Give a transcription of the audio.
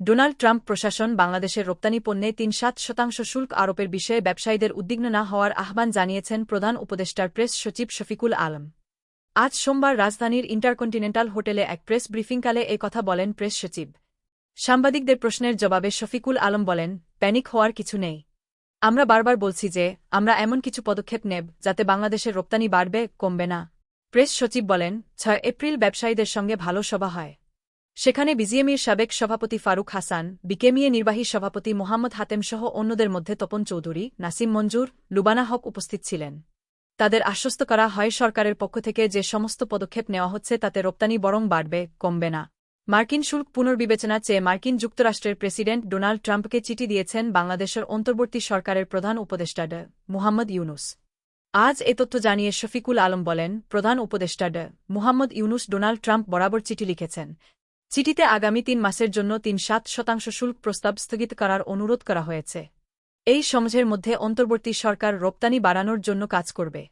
Donald Trump প্রশাসন বাংলাদেশের রপ্তানি পণ্যে তিন সাত শতাংশ শুল্ক আরোপের বিষয়ে ব্যবসায়ীদের উদ্বিগ্ন না হওয়ার আহ্বান জানিয়েছেন প্রধান উপদেষ্টার প্রেস সচিব শফিকুল আলম। আজ সোমবার রাজধানীর ইন্টারকন্টিনেন্টাল হোটেলে এক প্রেস ব্রিফিংকালে এ কথা বলেন প্রেস সচিব। সাংবাদিকদের প্রশ্নের জবাবে শফিকুল আলম বলেন, প্যানিক হওয়ার কিছু নেই। আমরা বারবার বলছি যে, আমরা এমন কিছু পদক্ষেপ নেব যাতে বাংলাদেশের রপ্তানি বাড়বে, কমবে না। প্রেস সচিব বলেন, ছয় এপ্রিল ব্যবসায়ীদের সঙ্গে ভালো সভা হয়। সেখানে বিজিএমইর সাবেক সভাপতি ফারুক হাসান বিকেমিএ নির্বাহী সভাপতি মোহাম্মদ হাতেম সহ অন্যদের মধ্যে তপন চৌধুরী, নাসিম মঞ্জুর, লুবানা হক উপস্থিত ছিলেন। তাদের আশ্বস্ত করা হয় সরকারের পক্ষ থেকে যে সমস্ত পদক্ষেপ নেওয়া হচ্ছে তাতে রপ্তানি বরং বাড়বে, কমবে না। মার্কিন শুল্ক পুনর্বিবেচনা চেয়ে মার্কিন যুক্তরাষ্ট্রের প্রেসিডেন্ট ডোনাল্ড ট্রাম্পকে চিঠি দিয়েছেন বাংলাদেশের অন্তর্বর্তী সরকারের প্রধান উপদেষ্টা ড, মুহাম্মদ ইউনুস। আজ এ তথ্য জানিয়ে শফিকুল আলম বলেন, প্রধান উপদেষ্টা ড, মুহাম্মদ ইউনুস ডোনাল্ড ট্রাম্প বরাবর চিঠি লিখেছেন। চিঠিতে আগামী তিন মাসের জন্য তিন সাত শতাংশ শুল্ক প্রস্তাব স্থগিত করার অনুরোধ করা হয়েছে। এই সমাজের মধ্যে অন্তর্বর্তী সরকার রপ্তানি বাড়ানোর জন্য কাজ করবে।